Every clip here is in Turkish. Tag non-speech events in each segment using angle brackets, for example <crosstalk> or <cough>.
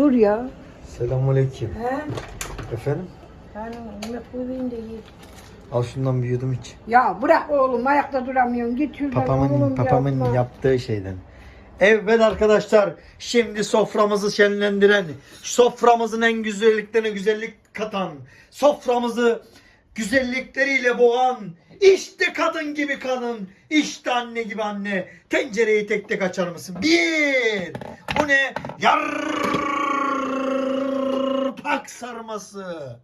Dur ya. Selamünaleyküm. He? Efendim? Yani de iyi. Al şundan bir yudum iç. Ya bırak oğlum ayakta duramıyorsun. Git şuradan Papamın papamın yapma. yaptığı şeyden. Evet arkadaşlar şimdi soframızı şenlendiren, soframızın en güzelliklerine güzellik katan, soframızı güzellikleriyle boğan, işte kadın gibi kadın, işte anne gibi anne. Tencereyi tek tek açar mısın? Bir, bu ne? Yarpak sarması.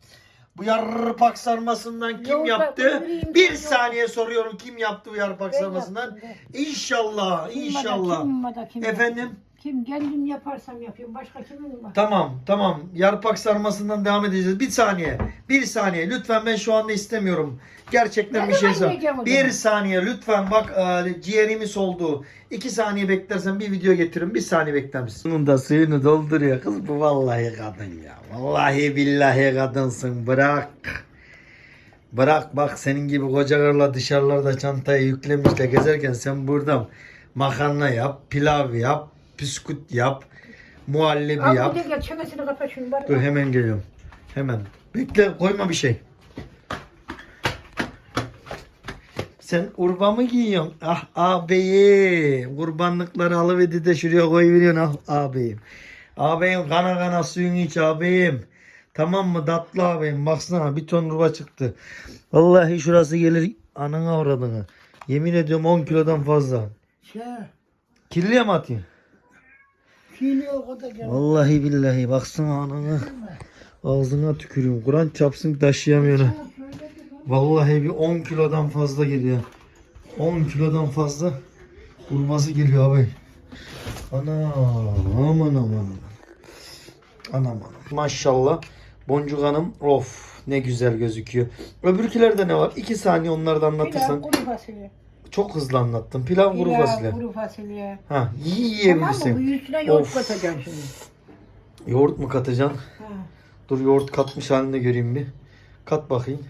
Bu yarpak sarmasından kim Yok, yaptı? ben Bir saniye soruyorum kim yaptı bu yarpak Ben sarmasından? yaptım İnşallah, Kim inşallah. Kim, kim, kim Efendim? Kim kendim yaparsam yapıyorum. Başka kimin var? Tamam, tamam. Yarpak sarmasından devam edeceğiz. Bir saniye, bir saniye. Lütfen ben şu anda istemiyorum. Gerçekten Ne bir şey zaman söyle. yiyeceğim o Bir zaman? saniye lütfen bak e, ciğerimi soldu. İki saniye beklersen bir video getiririm. Bir saniye bekler misin? Bunun da suyunu dolduruyor kız. Bu vallahi kadın ya. Vallahi billahi kadınsın. Bırak. Bırak bak senin gibi kocalarla dışarılarda çantayı yüklemiş de gezerken sen burada makarna yap, pilav yap, bisküt yap, muhallebi Al yap. gel çenesini kapa şunu bari. Dur hemen geliyorum. Hemen. Bekle koyma bir şey. Sen urba mı giyiyorsun? Ah ağabeyim. Kurbanlıkları alıverdi de şuraya koyuveriyorsun ah ağabeyim. Ağabeyim kana kana suyunu iç ağabeyim. Tamam mı tatlı ağabeyim. Baksana bir ton urba çıktı. Vallahi şurası gelir anana avradını. Yemin ediyorum 10 kilodan fazla. Şey, Kirliye mi atayım? Kilo o kadar gel. Vallahi billahi baksana anana. Ağzına tükürüyorum. Kur'an çapsın taşıyamıyorum. Vallahi bir 10 kilodan fazla geliyor. 10 kilodan fazla vurması geliyor abi. Ana aman aman. Anam anam. Maşallah. Boncuk Hanım of ne güzel gözüküyor. Öbürkülerde ne var? 2 saniye onları da Pilav, anlatırsan. kuru fasulye. Çok hızlı anlattım. Pilav kuru Pilav, fasulye. kuru fasulye. Ha Tamam mı? Bu yiyebilirsin. üstüne yoğurt Of. katacaksın şimdi. Yoğurt mu katacaksın? Ha. Dur yoğurt katmış halini göreyim bir. Kat bakayım.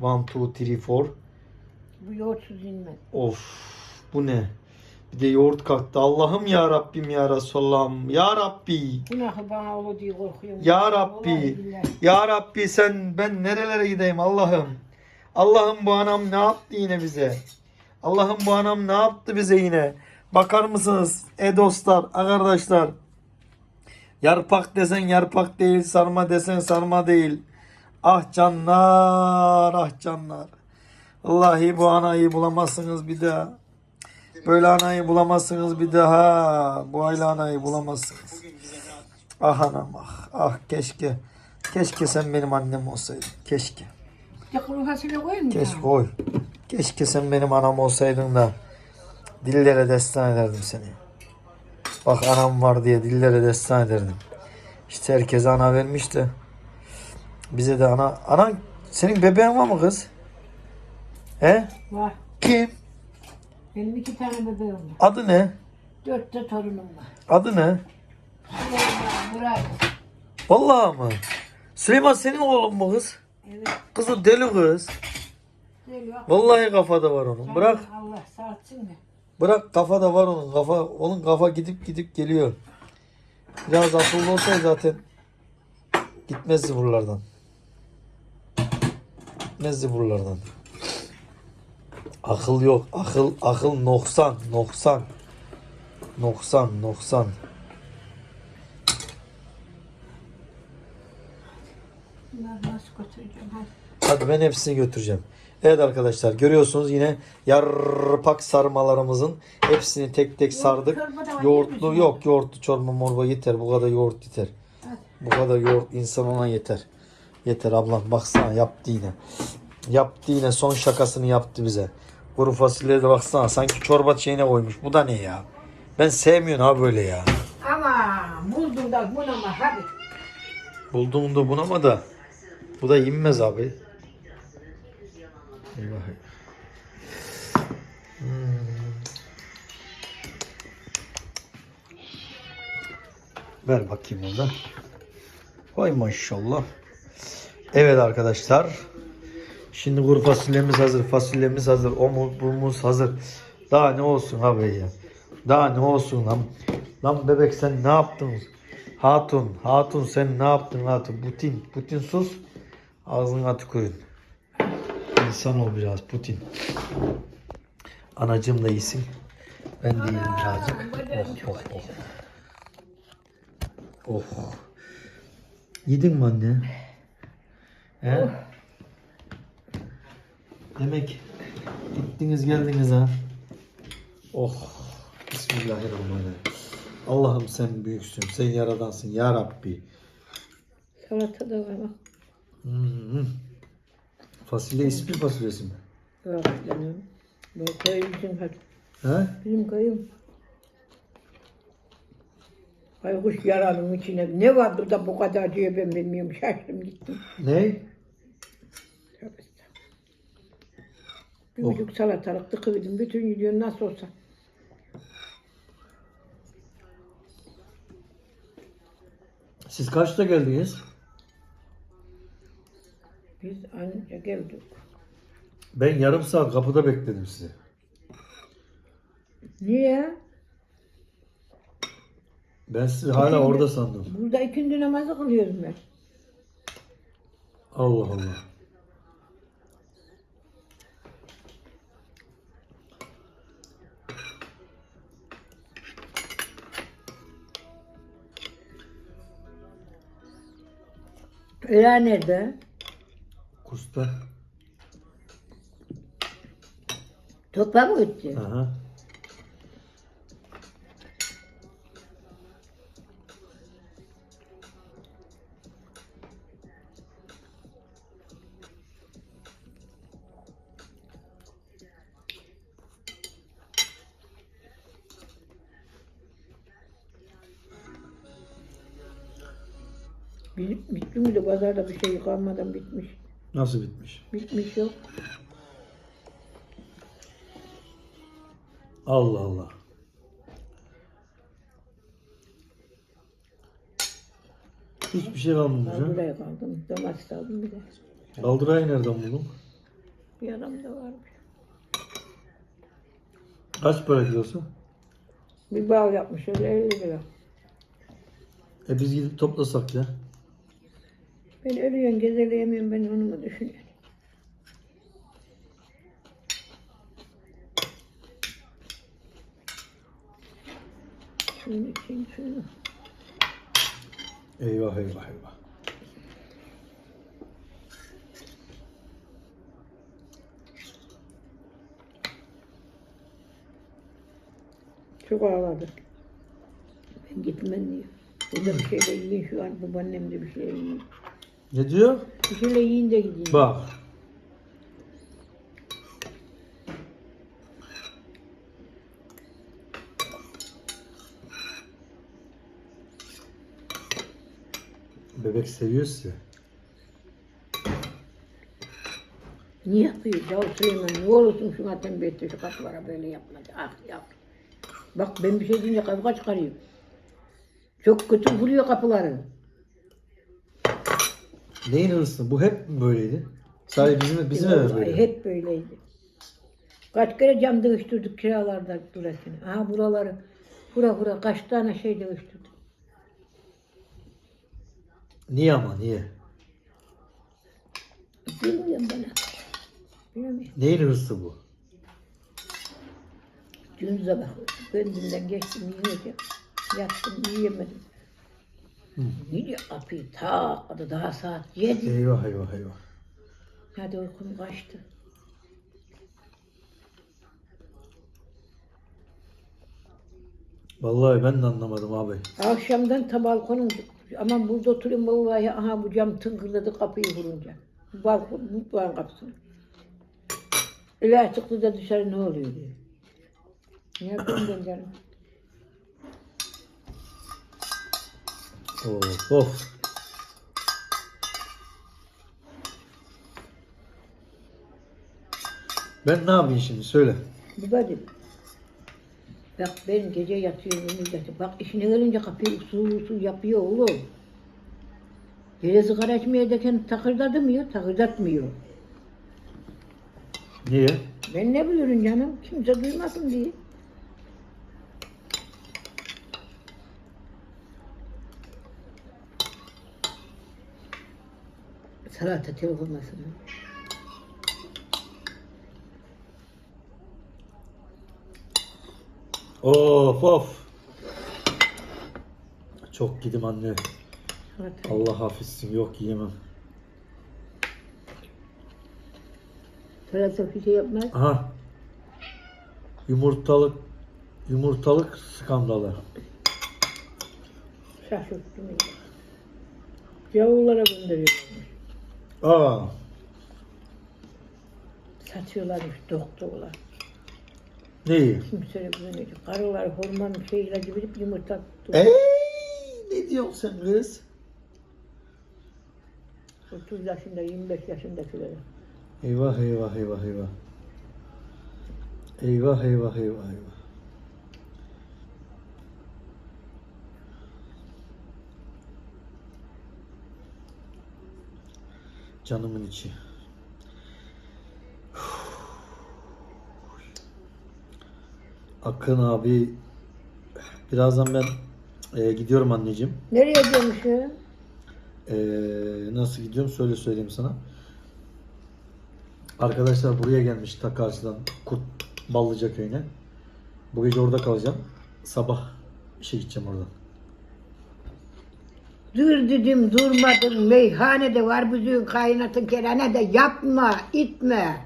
1, 2, 3, 4. Bu yoğurtsuz inmez. Of bu ne? Bir de yoğurt kalktı. Allah'ım ya Rabbim ya Resulallah'ım. Ya Rabbi. Günahı bana olur diye korkuyorum. Ya Vallahi Rabbi. billahi. Ya Rabbi sen ben nerelere gideyim Allah'ım. Allah'ım bu anam ne yaptı yine bize? Allah'ım bu anam ne yaptı bize yine? Bakar mısınız? E dostlar, arkadaşlar. Yarpak desen yarpak değil, sarma desen sarma değil. Ah canlar, ah canlar. Vallahi bu anayı bulamazsınız bir daha. Böyle anayı bulamazsınız bir daha. Bu aile anayı bulamazsınız. Ah anam ah. Ah keşke. Keşke sen benim annem olsaydın. Keşke. Ya kuru fasulye? Keşke koy. Keşke sen benim anam olsaydın da dillere destan ederdim seni. Bak anam var diye dillere destan ederdim. İşte herkese ana vermiş de bize de ana. Anan senin bebeğin var mı kız? He? Var. Kim? Benim iki tane bebeğim var. Adı ne? Dört de torunum var. Adı ne? Süleyman, Murat. Vallahi mı? Süleyman senin oğlun mu kız? Evet. Kızı deli kız. Geliyor. Vallahi kafada var onun. Bırak. Allah sağlıksın da. Bırak kafada var onun. Kafa onun kafa gidip gidip geliyor. Biraz akıllı olsaydı zaten gitmezdi buralardan. Gitmezdi buralardan. Akıl yok. Akıl akıl noksan, noksan. Noksan, noksan. Bunları nasıl götüreceğim? Hadi. Ben hepsini götüreceğim. Evet arkadaşlar görüyorsunuz yine yarpak sarmalarımızın hepsini tek tek sardık. da Yoğurtlu yok yoğurtlu çorba morba yeter. Bu kadar yoğurt yeter. Bu kadar yoğurt insan ona yeter. Yeter ablam baksana yaptı yine. Yaptı yine son şakasını yaptı bize. Kuru fasulyeye de baksana sanki çorba şeyine koymuş. Bu da ne ya? Ben sevmiyorum ha böyle ya. Ama buldum da bunama hadi. Bulduğumda bunama da bu da inmez abi. Eyvah. Hmm. Ver bakayım onu da. Vay maşallah. Evet arkadaşlar. Şimdi kuru fasulyemiz hazır. Fasulyemiz hazır. Omurumuz hazır. Daha ne olsun abi ya. Daha ne olsun lan. Lan bebek sen ne yaptın? Hatun, hatun sen ne yaptın hatun? Putin, Putin sus. Ağzına tükürün. İnsan ol biraz Putin. Anacığım da iyisin. Ben de iyiyim birazcık. Oh, oh, oh. Oh. Yedin mi anne? He? Demek gittiniz geldiniz ha. Oh. Bismillahirrahmanirrahim. Allah'ım sen büyüksün. Sen yaradansın ya Rabbi. Salata da var. Hmm. Fasulye ispi fasulyesi mi? Yok canım. Bu köy bizim hadi. He? Bizim köyüm. Baykuş yaralım içine. Ne vardı da bu kadar diyor ben bilmiyorum. Şaştım gittim. Ne? Bir Oh. buçuk salatalık tıkıverdim. Bütün gidiyor nasıl olsa. Siz kaçta geldiniz? Biz anca geldik. Ben yarım saat kapıda bekledim sizi. Niye? Ben sizi hala orada sandım. Burada ikindi namazı kılıyorum ben. Allah Allah. Ela nerede? Kursta. Toprağa mı gitti? Aha. Bitti mi de pazarda bir şey yıkanmadan bitmiş. Nasıl bitmiş? Bitmiş yok. Allah Allah. Hiçbir şey kalmamış ha. buraya kaldım. Domates aldım bir de. Kaldırayı nereden buldun? Bir adam da varmış. Kaç para kilosu? Bir bağ yapmış öyle 50 lira. E biz gidip toplasak ya. Ben ölüyorum gezeleyemiyorum ben onu mu düşünüyorum? Şunu için şunu. Eyvah eyvah eyvah. Çok ağladı. Ben gitmem diyor. Burada bir şeyle yiyin şu an babaannem de bir şeyle yiyin. Ne diyor? Bir şeyle yiyin de gideyim. Bak. Bebek seviyor sizi. Niye yapıyor? Ya Süleyman ne olursun şuna tembih etti şu kapılara böyle yapma. Ah yap. Bak ben bir şey deyince kavga çıkarıyor. Çok kötü vuruyor kapıları. Neyin hırsı? Bu hep mi böyleydi? Sadece bizim, bizim eve böyle. Hep böyleydi. Kaç kere cam değiştirdik kiralarda burasını. Aha buraları. Bura bura kaç tane şey değiştirdik. Niye ama niye? Bilmiyorum bana. Bilmiyorum. Neyin hırsı bu? Dün sabah bendimden geçtim yiyeceğim. Yattım yiyemedim. Niye kapıyı ta daha saat yedi. Eyvah eyvah eyvah. Hadi uykum kaçtı. Vallahi ben de anlamadım abi. Akşamdan ta balkonum ama burada oturayım vallahi aha bu cam tıngırdadı kapıyı vurunca. Balkon, mutfağın kapısını. Öyle çıktı da dışarı ne oluyor diyor. Ne yapayım ben canım? Of of. Ben ne yapayım şimdi söyle. Bu dedim. Bak ben gece yatıyorum milleti. Bak işine gelince kapıyı usul usul yapıyor oğlum. Gece sigara içmeye derken takırdatmıyor, takırdatmıyor. Niye? Ben ne biliyorum canım? Kimse duymasın diye. Salata telefon masası. Of of. Çok gidim anne. Salata. Allah hafizsin yok yiyemem. Salata bir şey yapmaz. Aha. Yumurtalık yumurtalık skandalı. Şaşırttım ya. Yavrulara gönderiyorlar. Aa. Satıyorlarmış doktorlar. Neyi? Kimse bilmiyor. Karılar hormon şey ilacı verip yumurta. Ey, ne diyorsun sen kız? 30 yaşında, 25 yaşındakiler. Eyvah eyvah eyvah eyvah. Eyvah eyvah eyvah eyvah. Canımın içi. Akın abi birazdan ben e, gidiyorum anneciğim. Nereye ya? Ee, nasıl gidiyorum söyle söyleyeyim sana. Arkadaşlar buraya gelmiş ta karşıdan Kurt Ballıca köyüne. Bu gece orada kalacağım. Sabah işe gideceğim oradan. Dur dedim durmadın meyhanede var büzüğün kaynatın kerane de yapma itme.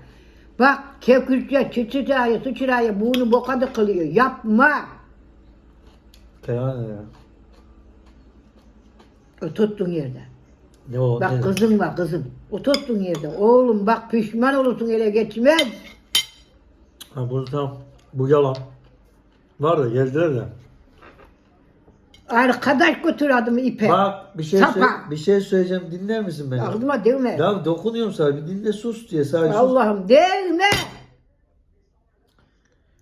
Bak kekürtçe çıçıraya sıçıraya bunu bokadı kılıyor yapma. Kerane ne ya? O yerde. Ne o? Bak ne? kızın var kızın. O yerde. Oğlum bak pişman olursun ele geçmez. Ha, bu tamam. Bu yalan. Var da geldiler de. Arkadaş götür adımı ipe. Bak bir şey Sapa. bir şey söyleyeceğim. Dinler misin beni? Aklıma değme. Ya dokunuyorum sana bir dinle sus diye sadece sus. Allah'ım değme.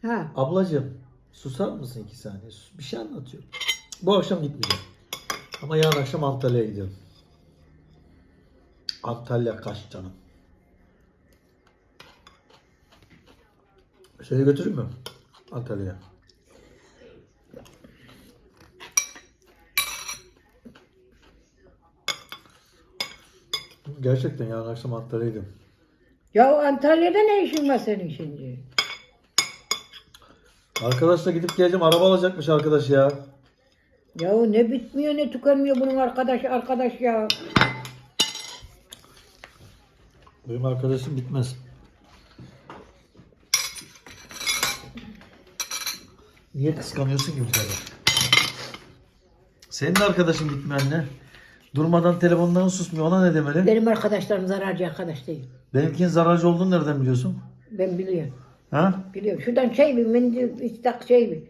Ha. Ablacığım susar mısın iki saniye? Sus. Bir şey anlatıyorum. Bu akşam gitmeyeceğim. Ama yarın akşam Antalya'ya gidiyorum. Antalya kaç canım. Seni götürür mü? Antalya'ya. Gerçekten yarın akşam Antalya'ya gidiyorum. Ya Antalya'da ne işin var senin şimdi? Arkadaşla gidip geleceğim. Araba alacakmış arkadaş ya. Ya ne bitmiyor ne tükenmiyor bunun arkadaş arkadaş ya. Benim arkadaşım bitmez. Niye kıskanıyorsun ki bu kadar? Senin de arkadaşın bitmiyor anne. Durmadan telefondan susmuyor. Ona ne demeli? Benim arkadaşlarım zararcı arkadaş değil. Benimkinin zararcı olduğunu nereden biliyorsun? Ben biliyorum. Ha? Biliyorum. Şuradan şey bir mendil istak şey bir.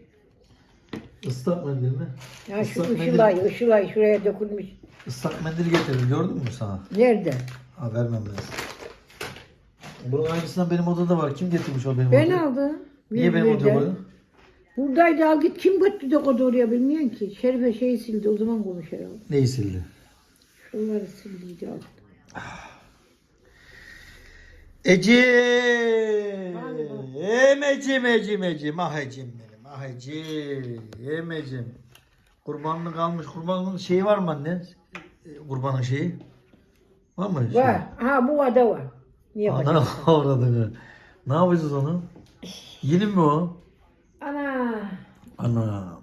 Islak mendil mi? Ya şu Islak mendil, ışılay ışılay şuraya dökülmüş. ıslak mendil getirdim. Gördün mü sana? Nerede? Ha vermem lazım. Bunun aynısından benim odada var. Kim getirmiş o benim Ben odaya? aldım. Niye benim odaya koydun? Buradaydı al git kim götürdü o oraya bilmiyorum ki. Şerife şeyi sildi o zaman konuş herhalde. Neyi sildi? Şunları sildiydi al. Eci. Emecim ecim ecim. Ah ecim benim. Ah ecim. Emecim. Kurbanlık almış. Kurbanlığın şeyi var mı anne? E, Kurbanın şeyi. Var mı? Şey? Var. Ha bu ada var. Niye Ana avradını. <laughs> Ne yapacağız onu? Yeni mi o? Ana. Ana.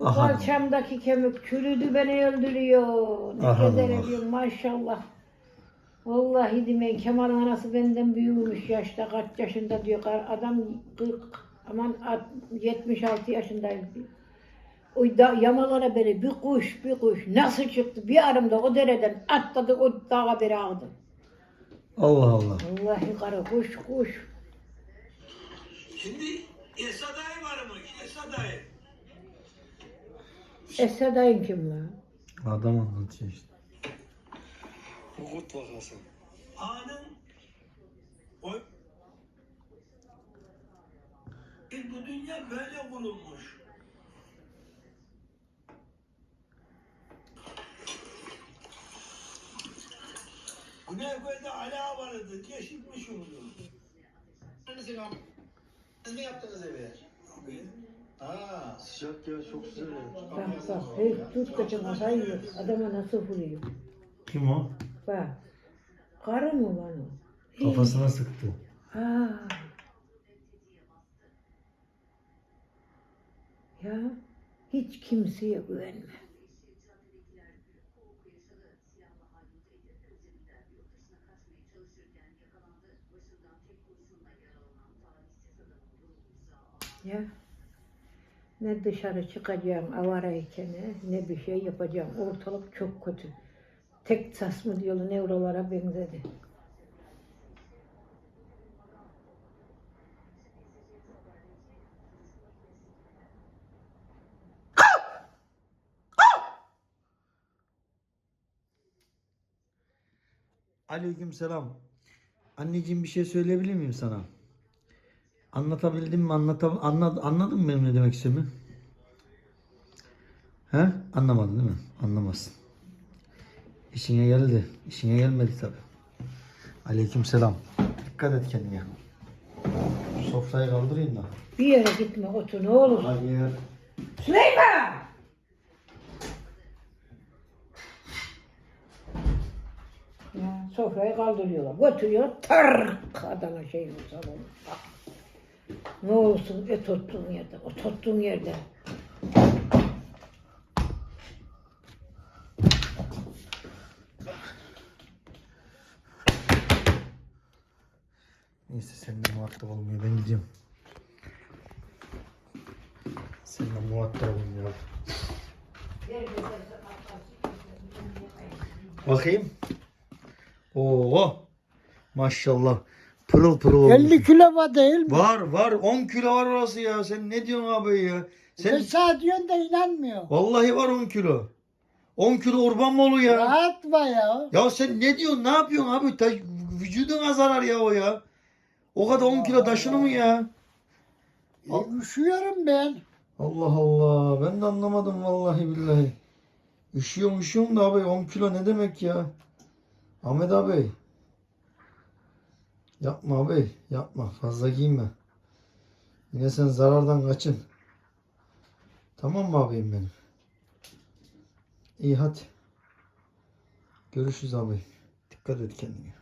Ah anam. Kalçamdaki kemik çürüdü beni öldürüyor. Ne Aha, kadar ediyor maşallah. Vallahi demeyin Kemal'in anası benden büyümüş yaşta kaç yaşında diyor. Adam 40 aman alt- 76 yaşındayım diyor. O da, yamalara beri bir kuş bir kuş nasıl çıktı bir arımda o dereden atladı o dağa beri aldı. Allah Allah. Vallahi kara kuş kuş. Şimdi Esad dayı var mı? Esad dayı. Esra dayın kim lan? Adam anlatıyor işte. Kurt vakası. Ağanın o bu dünya böyle kurulmuş. Güney Köy'de ala vardı. Geçitmiş. Siz mi yaptınız evi? Ha, sıcak ya çok güzel. Bak bak herif tut kaçın hayır adama nasıl vuruyor. Kim o? Bak Karı mı var o? Kafasına sıktı. Ha. Ya hiç kimseye güvenme. Ya ne dışarı çıkacağım avara ikene ne bir şey yapacağım. Ortalık çok kötü. Tek sas mı diyorlar ne oralara benzedi. Aleyküm selam. Anneciğim bir şey söyleyebilir miyim sana? Anlatabildim mi? Anlatam anlad anladın mı benim ne demek istediğimi? He? Anlamadın değil mi? Anlamazsın. İşine geldi. İşine gelmedi tabi. Aleyküm selam. Dikkat et kendine. Sofrayı kaldırayım da. Bir yere gitme otur ne olur. Hayır. Süleyman! Ya, sofrayı kaldırıyorlar. Götürüyor tırk Adana şeyin salonu. Ne olsun et tuttuğun yerde, o tuttuğun yerde. Neyse seninle muhatap olmuyor. Ben gidiyorum. Seninle muhatap olmuyor. Bakayım. Oo. Maşallah. Pırıl pırıl olmuş. 50 kilo var değil mi? Var var 10 kilo var orası ya. Sen ne diyorsun abi ya? Sen Sen sağ diyorsun da inanmıyor. vallahi var 10 kilo. 10 kilo urban mı olur ya? Rahat var ya. Ya sen ne diyorsun? Ne yapıyorsun abi? Ta, vücuduna zarar ya o ya. O kadar 10 kilo taşını mı ya? E, üşüyorum ben. Allah Allah. Ben de anlamadım vallahi billahi. Üşüyorum üşüyorum da abi 10 kilo ne demek ya? Ahmet abi. Yapma abi. Yapma. Fazla giyinme. Yine sen zarardan kaçın. Tamam mı abim benim? İyi hadi. Görüşürüz abi. Dikkat et kendine.